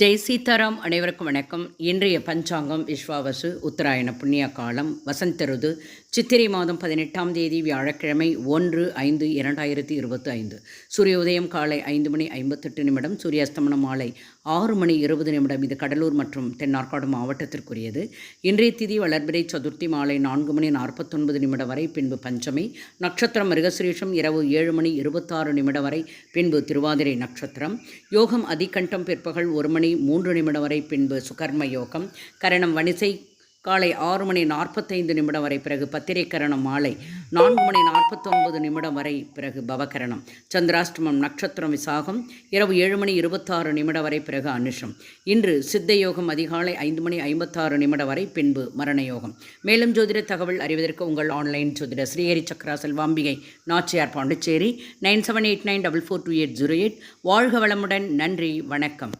ஜெய் சீதாராம் அனைவருக்கும் வணக்கம். இன்றைய பஞ்சாங்கம் விஸ்வாவசு உத்தராயண புண்ணிய காலம் வசந்த ருது சித்திரை மாதம் பதினெட்டாம் தேதி வியாழக்கிழமை ஒன்று ஐந்து இரண்டாயிரத்தி இருபத்தி ஐந்து சூரிய உதயம் காலை ஐந்து மணி ஐம்பத்தெட்டு நிமிடம் சூரிய அஸ்தமனம் மாலை ஆறு மணி இருபது நிமிடம். இது கடலூர் மற்றும் தென்னார்காடு மாவட்டத்திற்குரியது. இன்றைய திதி வளர்பிறை சதுர்த்தி மாலை நான்கு மணி நாற்பத்தொன்பது நிமிடம் வரை பின்பு பஞ்சமி நட்சத்திரம் மிருகசிரீஷம் இரவு ஏழு மணி இருபத்தாறு நிமிடம் வரை பின்பு திருவாதிரை நட்சத்திரம். யோகம் அதிகண்டம் பிற்பகல் ஒரு மணி மணி மூன்று நிமிடம் வரை பின்பு சுகர்ம யோகம். கரணம் வனிசை காலை ஆறு மணி நாற்பத்தைந்து நிமிடம் வரை பிறகு பத்திரை கரணம் மாலை நான்கு மணி நாற்பத்தொன்பது நிமிடம் வரை பிறகு பவகரணம். சந்திராஷ்டமம் நட்சத்திரம் விசாகம் இரவு ஏழு மணி இருபத்தாறு நிமிடம் வரை பிறகு அனுஷம். இன்று சித்த யோகம் அதிகாலை ஐந்து மணி ஐம்பத்தாறு நிமிடம் வரை பின்பு மரண யோகம். மேலும் ஜோதிட தகவல் அறிவதற்கு உங்கள் ஆன்லைன் ஜோதிட Srihari Chakra Selvambigai Nachiyar Pondicherry nine seven eight nine double four two eight zero eight. வாழ்க வளமுடன் நன்றி வணக்கம்.